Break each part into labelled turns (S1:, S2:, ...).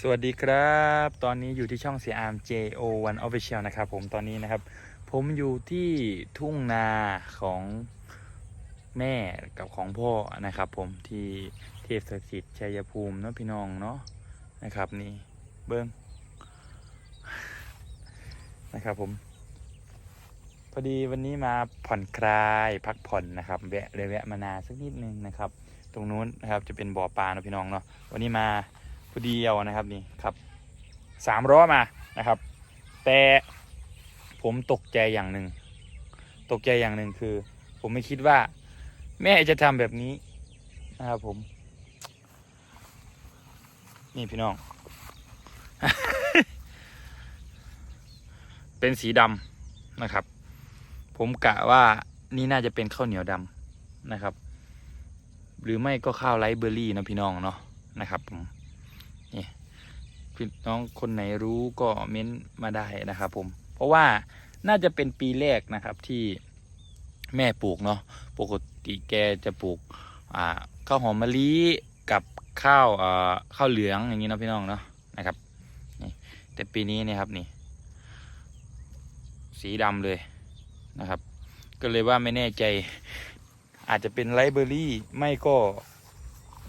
S1: สวัสดีครับ ตอนนี้อยู่ที่ช่องเสียอาร์ม JO1 Official นะครับผมตอนนี้นะครับ ผมอยู่ที่ทุ่งนาของแม่กับของพ่อนะครับผมที่เทพสถิตชัยภูมิเนาะพี่น้องเนาะนะครับนี่เบิ้งนะครับผม พอดีวันนี้มาผ่อนคลายพักผ่อนนะครับแวะเลยแวะมานาสักนิดนึงนะครับ ตรงนู้นนะครับจะเป็นบ่อปลาเนาะพี่น้องเนาะวันนี้มา อดีเอานะครับนี่ครับสามล้อมานะครับ แต่ผมตกใจอย่างหนึ่งตกใจอย่างหนึ่งคือ ผมไม่คิดว่า แม่จะทำแบบนี้นะครับผม นี่พี่น้อง เป็นสีดำนะครับ ผมกะว่านี่น่าจะเป็นข้าวเหนียวดำนะครับ หรือไม่ก็ข้าวไรซ์เบอร์รี่นะพี่น้องเนาะนะครับผม พี่น้องคนไหนรู้ก็เม้นมาได้นะครับ ผม เพราะว่าน่าจะเป็นปีแรกนะครับที่แม่ปลูกเนาะปกติแกจะปลูกอ่าข้าวหอมมะลิกับข้าวอ่าข้าวเหลืองอย่างนี้นะพี่น้องเนาะนะครับนี่แต่ปีนี้เนี่ยครับนี่ สีดำเลยนะครับ ก็เลยว่าไม่แน่ใจ อาจจะเป็นไรซ์เบอร์รี่ไม่ก็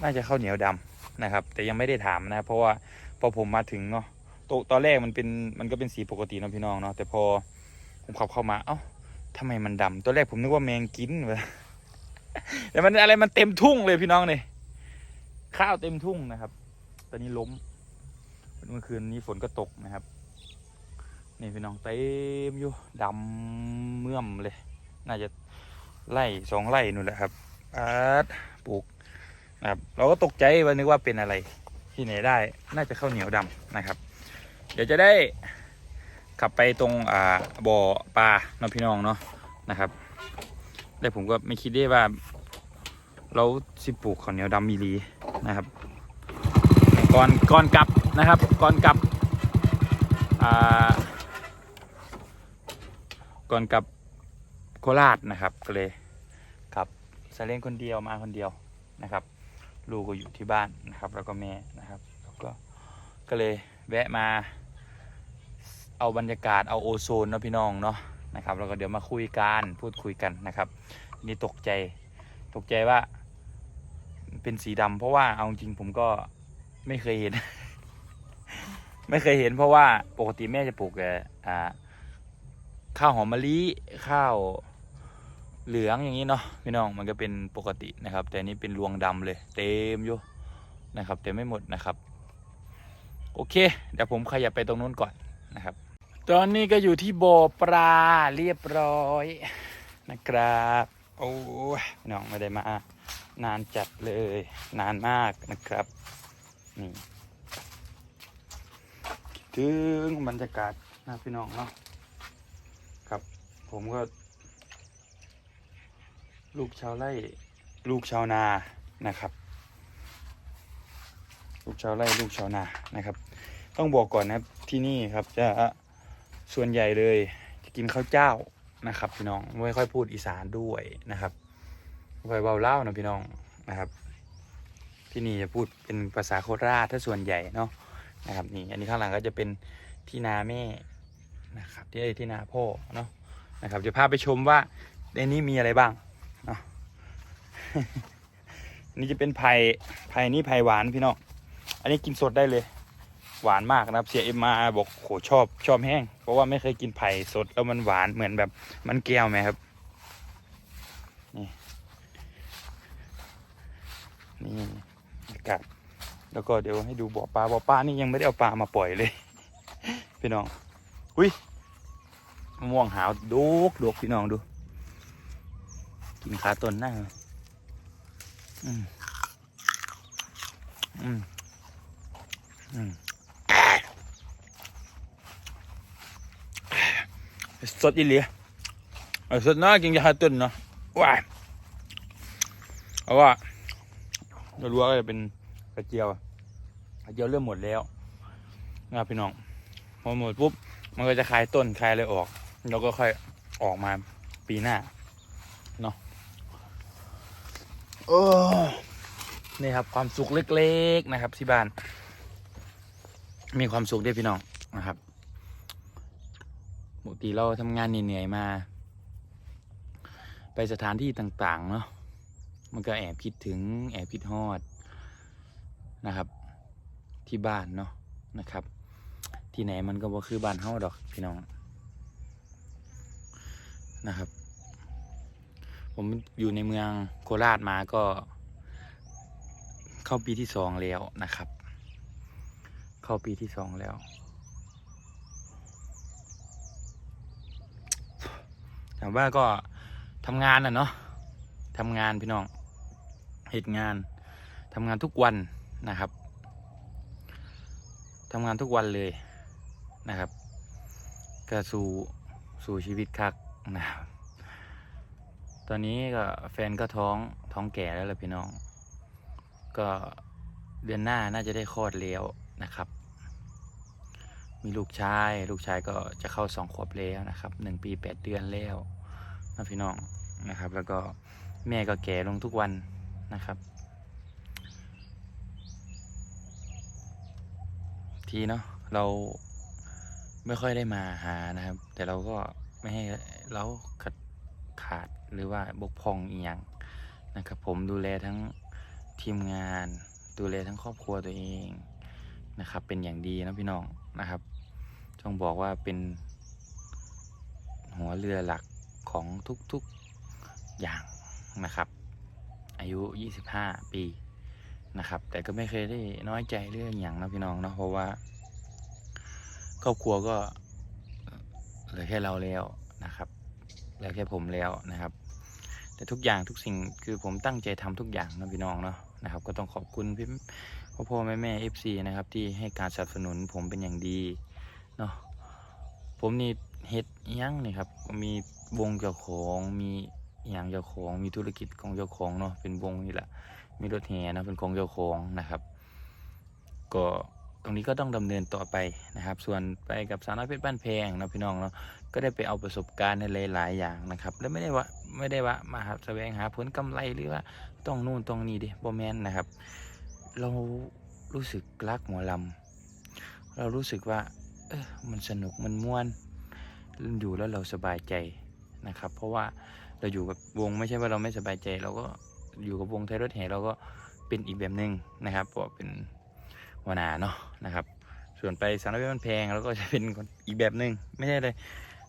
S1: น่าจะข้าวเหนียวดำนะครับ แต่ยังไม่ได้ถามนะ เพราะว่า พอผมมาถึงเนาะตตอนแรกมันเป็นมันก็เป็นสีปกติเนาะพี่น้องเนาะแต่พอผมขับเข้ามาเอ้าทำไมมันดำตอนแรกผมนึกว่าแมงกินเว้ยแต่มันอะไรมันเต็มทุ่งเลยพี่น้องเนี่ยข้าวเต็มทุ่งนะครับ ตอนนี้ล้ม เมื่อคืนนี้ฝนก็ตกนะครับนี่พี่น้องเต็มอยู่ดำเมื่อมเลย น่าจะไล่สองไล่นู่นแหละครับอาปลูกนะครับ เราก็ตกใจว่านึกว่าเป็นอะไร ที่ไหนได้น่าจะข้าวเหนียวดำนะครับ เดี๋ยวจะได้ขับไปตรงอ่าบ่อปลาเนาะพี่น้องเนาะนะครับแต่ผมก็ไม่คิดได้ว่า เราสิปลูกข้าวเหนียวดำมีหลีนะครับ ก่อนก่อนกลับนะครับก่อนกลับอ่าก่อนกลับโคราชนะครับก็เลยขับซาเล้งคนเดียวมาคนเดียวนะครับ ลูกก็อยู่ที่บ้านนะครับ แล้วก็แม่นะครับแล้วก็ก็เลยแวะมา เอาบรรยากาศเอาโอโซนเนาะพี่น้องเนาะนะครับแล้วก็เดี๋ยวมาคุยกันพูดคุยกันนะครับนี่ตกใจตกใจว่า เป็นสีดำเพราะว่าเอาจริงผมก็ไม่เคยเห็น ไม่เคยเห็น เพราะว่าปกติแม่จะปลูกอ่าข้าวหอมมะลิข้าว เหลืองอย่างนี้เนาะพี่น้องมันก็เป็นปกตินะครับ แต่นี้เป็นรวงดำเลย เต็มอยู่นะครับแต่ไม่หมดนะครับ โอเค เดี๋ยวผมขยับไปตรงนู้นก่อนนะครับ ตอนนี้ก็อยู่ที่บ่อปลาเรียบร้อยนะครับโอ้พี่น้องไม่ได้มา นานจัดเลย นานมากนะครับนี่ถึงบรรยากาศนะพี่น้องเนาะครับผมก็ ลูกชาวไร่ลูกชาวนานะครับ ลูกชาวไร่ลูกชาวนานะครับ ต้องบอกก่อนนะครับที่นี่ครับจะส่วนใหญ่เลยจะกินข้าวเจ้านะครับ พี่น้องไม่ค่อยพูดอีสานด้วยนะครับไม่ค่อยเบาเล่านะพี่น้องนะครับ ที่นี่จะพูดเป็นภาษาโคราชถ้าส่วนใหญ่เนาะนะครับนี่อันนี้ข้างหลังก็จะเป็นที่นาแม่นะครับที่ที่นาพ่อเนาะนะครับจะพาไปชมว่าในนี้มีอะไรบ้าง นี่จะเป็นไผ่ไผ่นี่ไผ่หวานพี่น้อง อันนี้กินสดได้เลย หวานมากนะครับ เสียเอ็มมาบอกโหชอบชอบแห้ง เพราะว่าไม่เคยกินไผ่สดแล้วมันหวานเหมือนแบบ มันแก้วไหมครับ นี่นี่อากาศแล้วก็เดี๋ยวให้ดูบ่อปลาบ่อปลานี่ยังไม่ได้เอาปลามาปล่อยเลย พี่น้อง อุ้ยมะม่วงหาวดกดกพี่น้องดู กินขาต้นหน้าอืม อืม อืมสดอีหลีเออสดนะกินยาต้นเนาะว้าเอาว่าเรารู้ว่าก็จะเป็นกระเจียวกระเจียวเริ่มหมดแล้วนะพี่น้อง พอหมดปุ๊บ มันก็จะคลายต้นคลายอะไรออกแล้วก็ค่อยออกมาปีหน้า เนาะ โอ้นี่ครับความสุขเล็กๆนะครับ ที่บ้าน มีความสุขด้วยพี่น้องนะครับปกติเราทำงานเหนื่อยๆมา ไปสถานที่ต่างๆเนาะมันก็แอบคิดถึงแอบคิดฮอดนะครับที่บ้านเนาะนะครับ ที่ไหนมันก็บ่คือบ้านเฮาดอกพี่น้องนะครับ ผมอยู่ในเมืองโคราชมาก็ เข้าปีที่สองแล้วนะครับ เข้าปีที่สองแล้วถามว่าก็ทำงานอะเนาะทำงานพี่น้องเหตุงานทำงานทุกวันนะครับทำงานทุกวันเลยนะครับก็สู่สู่ชีวิตคักนะครับ ตอนนี้ก็แฟนก็ท้องท้องแก่แล้วล่ะพี่น้อง ก็เดือนหน้าน่าจะได้คลอดแล้วนะครับ มีลูกชาย ลูกชายก็จะเข้าสองขวบแล้วนะครับหนึ่งปีแปดเดือนแล้วนะพี่น้องนะครับ แล้วก็แม่ก็แก่ลงทุกวันนะครับ ทีเนาะเราไม่ค่อยได้มาหานะครับ แต่เราก็ไม่ให้เราขัดขาด หรือว่าบกพร่องอีหยังนะครับผมดูแลทั้งทีมงาน ดูแลทั้งครอบครัวตัวเองนะครับ เป็นอย่างดีนะพี่น้องนะครับต้องบอกว่าเป็นหัวเรือหลักของทุกๆอย่างนะครับ อายุ 25 ปีนะครับ แต่ก็ไม่เคยได้น้อยใจเรื่องอย่างนะพี่น้องเนาะเพราะว่า ครอบครัวก็เหลือแค่เราแล้วนะครับ เหลือแค่ผมแล้วนะครับ แต่ทุกอย่างทุกสิ่งคือผมตั้งใจทำทุกอย่างนะพี่น้องเนาะนะครับ ก็ต้องขอบคุณพี่พ่อพ่อแม่แม่เอฟซีนะครับ ที่ให้การสนับสนุนผมเป็นอย่างดีเนาะผมนี่เฮ็ดยังนี่ครับ มีวงเจ้าของมีอย่างเจ้าของมีธุรกิจของเจ้าของเนาะเป็นวงนี่แหละมีรถแห่นะเป็นของเจ้าของนะครับ ก็ รงนี้ก็ต้องดำเนินต่อไปนะครับ ส่วนไปกับสาวน้อยเพชรบ้านแพงนะพี่น้องเนาะก็ได้ไปเอาประสบการณ์ในหลาย ๆ อย่างนะครับ แล้วไม่ได้ว่าไม่ได้ว่ามาหาแสวงหาผลกำไรหรือว่าต้องนู่นต้องนี่ดิโบแมนนะครับ เรารู้สึกรักหมอลำเรารู้สึกว่า เออมันสนุกมันม่วนอยู่แล้วเราสบายใจนะครับ เพราะว่าเราอยู่กับวงไม่ใช่ว่าเราไม่สบายใจ เราก็อยู่กับวงไทยรถแห่เราก็เป็นอีกแบบหนึ่งนะครับเพราะว่าเป็น วนาเนาะนะครับ ส่วนไปสารพัดมันแพงเราก็จะเป็นคนอีกแบบหนึ่งไม่ใช่เลย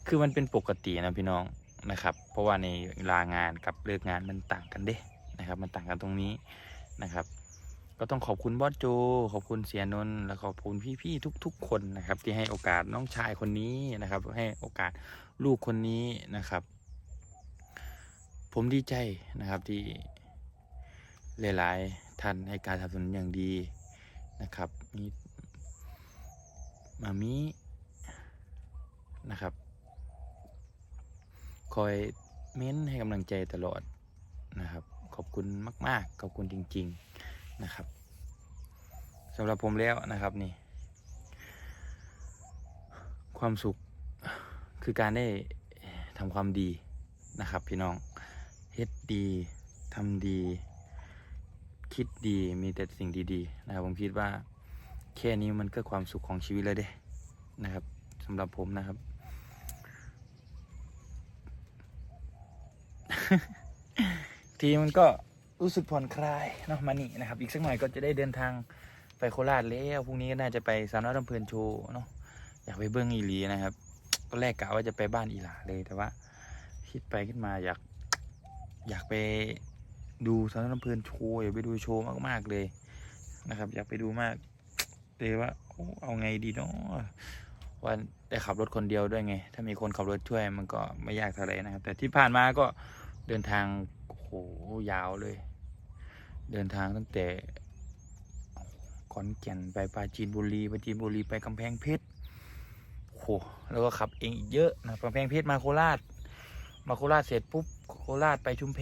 S1: คือมันเป็นปกตินะพี่น้องนะครับ เพราะว่าในลางานกับเลิกงานมันต่างกันเด้นะครับ มันต่างกันตรงนี้นะครับ ก็ต้องขอบคุณบอสโจ ขอบคุณเสียนนท์และขอบคุณพี่ๆทุก ๆ คนนะครับ ที่ให้โอกาสน้องชายคนนี้นะครับ ให้โอกาสลูกคนนี้นะครับ ผมดีใจนะครับที่หลายๆท่านให้การสนับสนุนอย่างดี นะครับมีมามีนะครับ คอยเม้นให้กำลังใจตลอดนะครับ ขอบคุณมาก ๆ ขอบคุณจริง ๆนะครับสำหรับผมแล้วนะครับนี่ ความสุขคือการได้ทำความดีนะครับ พี่น้องเฮ็ดดีทำดี คิดดีมีแต่สิ่งดีๆนะครับผมคิดว่าแค่นี้มันก็ความสุขของชีวิตเลยเด้นะครับสำหรับผมนะครับ ทีมันก็รู้สึกผ่อนคลายเนาะมานี่นะครับ อีกสักหน่อยก็จะได้เดินทางไปโคราชแล้วพรุ่งนี้ก็น่าจะไปสาวน้อยลำเพลินโชว์เนาะอยากไปเบิ้องอีลีนะครับตอนแรกกะว่าจะไปบ้านอีหลาเลยแต่ว่า คิดไปคิดมาอยาก อยากไป ดูสาวน้อยลำเพลินโชว์อยากไปดูโชว์มากๆเลยนะครับ อยากไปดูมากเลยว่าเอาไงดีเนาะว่าได้ขับรถคนเดียวด้วยไง ถ้ามีคนขับรถช่วยมันก็ไม่ยากเท่าไหร่นะครับ แต่ที่ผ่านมาก็เดินทางโหยาวเลย เดินทางตั้งแต่ขอนแก่นไปปราจีนบุรีปราจีนบุรีไปกำแพงเพชรโอ้โหแล้วก็ขับเองอีกเยอะนะกำแพงเพชรมาโคราช มาโคราชเสร็จปุ๊บ โคราชไปชุมแพ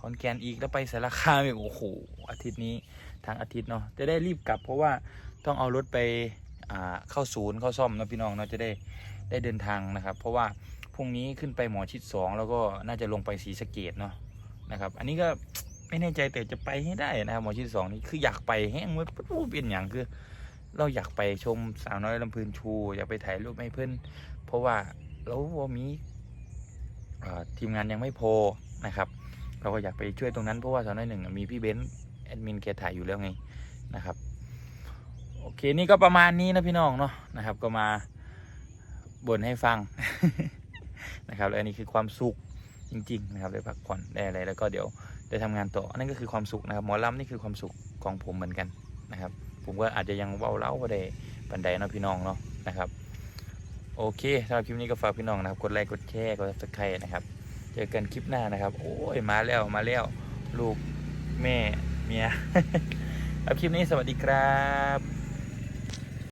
S1: ขอนแก่นอีกแล้วไปสารคามอีกโอ้โหอาทิตย์นี้ทางอาทิตย์เนาะจะได้รีบกลับเพราะว่าต้องเอารถไปอ่าเข้าศูนย์เข้าซ่อมนะพี่น้องเนาะจะได้ได้เดินทางนะครับ เพราะว่าพรุ่งนี้ขึ้นไปหมอชิดสองแล้วก็น่าจะลงไปศรีสะเกดเนาะนะครับ อันนี้ก็ไม่แน่ใจแต่จะไปให้ได้นะครับหมอชิดสองนี่คืออยากไปแห้งเมื่อปูเป็นอย่างคือ เราอยากไปชมสาวน้อยลำพูนชู อยากไปถ่ายรูปให้เพื่อนเพราะว่าเราว่ามี ทีมงานยังไม่พอนะครับเราก็อยากไปช่วยตรงนั้นเพราะว่าสาวน้อยหนึ่งมีพี่เบนซ์แอดมินแกถ่ายอยู่แล้วไงนะครับโอเคนี่ก็ประมาณนี้นะพี่น้องเนาะนะครับ ก็มาบ่นให้ฟังนะครับแล้วอันนี้คือความสุขจริง ๆ นะครับได้พักผ่อนได้อะไรแล้วก็เดี๋ยวได้ทำงานต่ออันนั้นก็คือความสุขนะครับหมอลำนี่คือความสุขของผมเหมือนกันนะครับ ผมก็อาจจะยังเว้าเล่าไ่ได้ปันใดเนาะพี่น้องเนาะนะครับ โอเคสำหรับคลิปนี้ก็ฝากพี่น้องนะครับ กดไลค์กดแชร์กดซับสไครต์นะครับ เจอกันคลิปหน้านะครับ โอ้ยมาแล้วมาแล้วลูกแม่เมียเอาคลิปนี้สวัสดีครับ